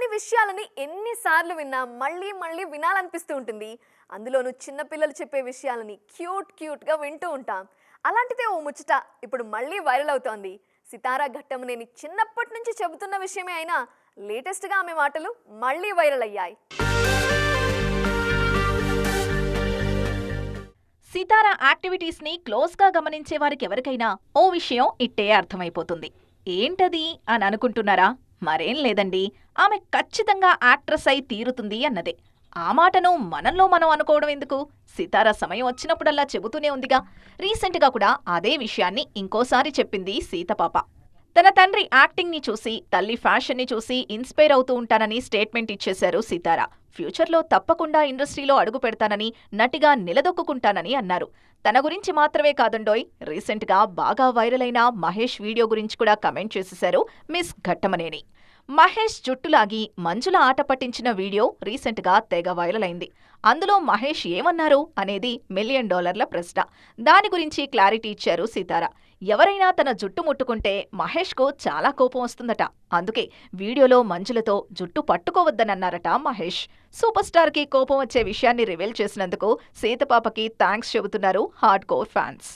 కొన్ని విషయాలని ఎన్నిసార్లు విన్నా మళ్ళీ మళ్ళీ వినాలనిపిస్తూ ఉంటుంది. అందులోనూ చిన్నపిల్లలు చెప్పే విషయాలని క్యూట్ క్యూట్గా వింటూ ఉంటాం. అలాంటిదే ఓ ముచ్చట ఇప్పుడు మళ్ళీ వైరల్ అవుతోంది. సితారా ఘట్టమనేని చిన్నప్పటి నుంచి చెబుతున్న విషయమే అయినా లేటెస్ట్గా ఆమె మాటలు మళ్ళీ వైరల్ అయ్యాయి. సితారా యాక్టివిటీస్ని క్లోజ్గా గమనించే వారికి ఎవరికైనా ఓ విషయం ఇట్టే అర్థమైపోతుంది. ఏంటది అని అనుకుంటున్నారా? మరేం లేదండి. ఆమె ఖచ్చితంగా యాక్ట్రెస్ అయి తీరుతుంది అన్నదే. ఆ మాటను మనంలో మనం అనుకోవడం ఎందుకు? సితార సమయం వచ్చినప్పుడల్లా చెబుతూనే ఉందిగా. రీసెంట్గా కూడా అదే విషయాన్ని ఇంకోసారి చెప్పింది సీతపాప. తన తండ్రి యాక్టింగ్ని చూసి తల్లి ఫ్యాషన్ని చూసి ఇన్స్పైర్ అవుతూ ఉంటానని స్టేట్మెంట్ ఇచ్చేశారు సీతారా. ఫ్యూచర్లో తప్పకుండా ఇండస్ట్రీలో అడుగు పెడతానని నటిగా నిలదొక్కుంటానని అన్నారు. తన గురించి మాత్రమే కాదండోయ్ రీసెంట్గా బాగా వైరల్ అయిన మహేష్ వీడియో గురించి కూడా కమెంట్ చేసేశారు మిస్ ఘట్టమనేని. మహేష్ జుట్టులాగి మంజుల ఆట పట్టించిన వీడియో రీసెంట్గా తెగ వైరల్ అయింది అందులో మహేష్ ఏమన్నారు అనేది మిలియన్ డాలర్ల ప్రశ్న. దాని గురించి క్లారిటీ ఇచ్చారు సీతారా. ఎవరైనా తన జుట్టు ముట్టుకుంటే మహేష్కు చాలా కోపం వస్తుందట. అందుకే వీడియోలో మంజులతో జుట్టు పట్టుకోవద్దనన్నారట మహేష్. సూపర్ స్టార్కి కోపం వచ్చే విషయాన్ని రివీల్ చేసినందుకు సీతపాపకి థ్యాంక్స్ చెబుతున్నారు హార్డ్ కోర్ ఫ్యాన్స్.